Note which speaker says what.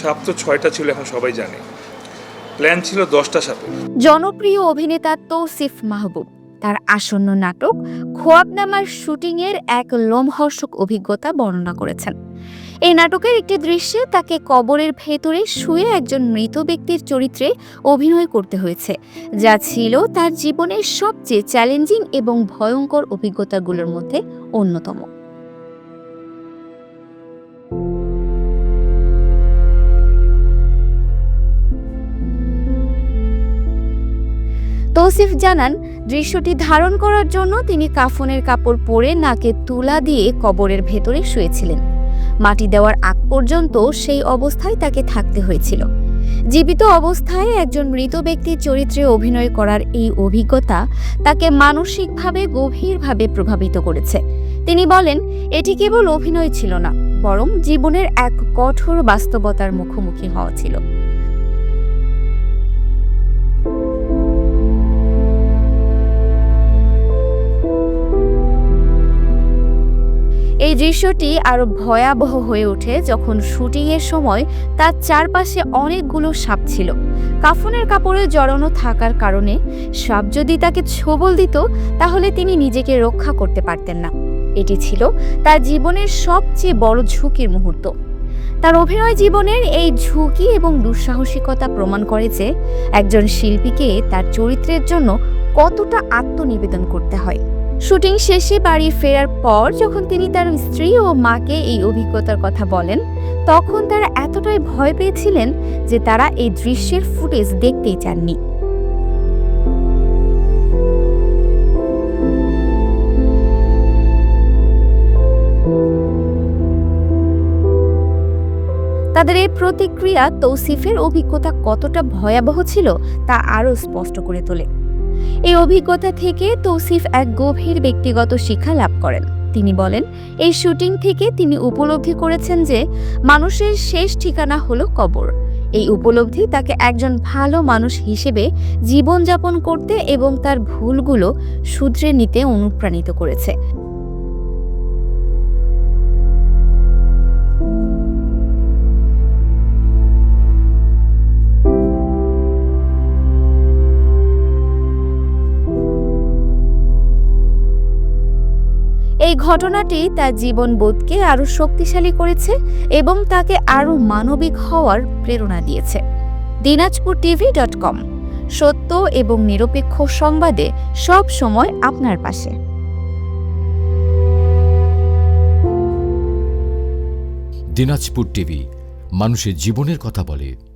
Speaker 1: সাপ তো ছয়টা ছিল, এখন সবাই জানে। প্ল্যান ছিল দশটা সাপের।
Speaker 2: জনপ্রিয় অভিনেতা তৌসিফ মাহবুব, তার আসন্ন নাটক খোয়াবনামার শুটিংয়ের এক লোমহর্ষক অভিজ্ঞতা বর্ণনা করেছেন। এই নাটকের একটি দৃশ্যে তাকে কবরের ভেতরে শুয়ে একজন মৃত ব্যক্তির চরিত্রে অভিনয় করতে হয়েছে, যা ছিল তার জীবনের সবচেয়ে চ্যালেঞ্জিং এবং ভয়ঙ্কর অভিজ্ঞতাগুলোর মধ্যে অন্যতম। তৌসিফ জানান, দৃশ্যটি ধারণ করার জন্য তিনি কাফনের কাপড় পরে নাকে তুলা দিয়ে কবরের ভেতরে শুয়েছিলেন। মাটি দেওয়ার আগ পর্যন্ত সেই অবস্থায় তাকে থাকতে হয়েছিল। জীবিত অবস্থায় একজন মৃত ব্যক্তির চরিত্রে অভিনয় করার এই অভিজ্ঞতা তাকে মানসিকভাবে গভীরভাবে প্রভাবিত করেছে। তিনি বলেন, এটি কেবল অভিনয় ছিল না, বরং জীবনের এক কঠোর বাস্তবতার মুখোমুখি হওয়া ছিল। এই দৃশ্যটি আরও ভয়াবহ হয়ে ওঠে যখন শুটিংয়ের সময় তার চারপাশে অনেকগুলো সাপ ছিল। কাফনের কাপড়ে জড়ানো থাকার কারণে সাপ যদি তাকে ছোবল দিত, তাহলে তিনি নিজেকে রক্ষা করতে পারতেন না। এটি ছিল তার জীবনের সবচেয়ে বড় ঝুঁকির মুহূর্ত। তার অভিনয় জীবনের এই ঝুঁকি এবং দুঃসাহসিকতা প্রমাণ করে যে একজন শিল্পীকে তার চরিত্রের জন্য কতটা আত্মনিবেদন করতে হয়। শুটিং শেষে বাড়ি ফেরার পর যখন তিনি তার স্ত্রী ও মাকে এই অভিজ্ঞতার কথা বলেন, তখন তারা এতটাই ভয় পেয়েছিলেন যে তারা এই দৃশ্যের ফুটেজ দেখতেই চাননি। তাদের এই প্রতিক্রিয়া তৌসিফের অভিজ্ঞতা কতটা ভয়াবহ ছিল তা আরও স্পষ্ট করে তোলে। এই অভিজ্ঞতা থেকে তৌসিফ এক গভীর ব্যক্তিগত শিক্ষা লাভ করেন। তিনি বলেন, এই শুটিং থেকে তিনি উপলব্ধি করেছেন যে মানুষের শেষ ঠিকানা হলো কবর। এই উপলব্ধি তাকে একজন ভালো মানুষ হিসেবে জীবনযাপন করতে এবং তার ভুলগুলো শুধরে নিতে অনুপ্রাণিত করেছে। এই ঘটনাটি তার জীবনবোধকে আরও শক্তিশালী করেছে এবং তাকে আরও মানবিক হওয়ার প্রেরণা দিয়েছে। দিনাজপুর টিভি ডট কম, সত্য এবং নিরপেক্ষ সংবাদে সব সময় আপনার পাশে।
Speaker 3: দিনাজপুর টিভি, মানুষের জীবনের কথা বলে।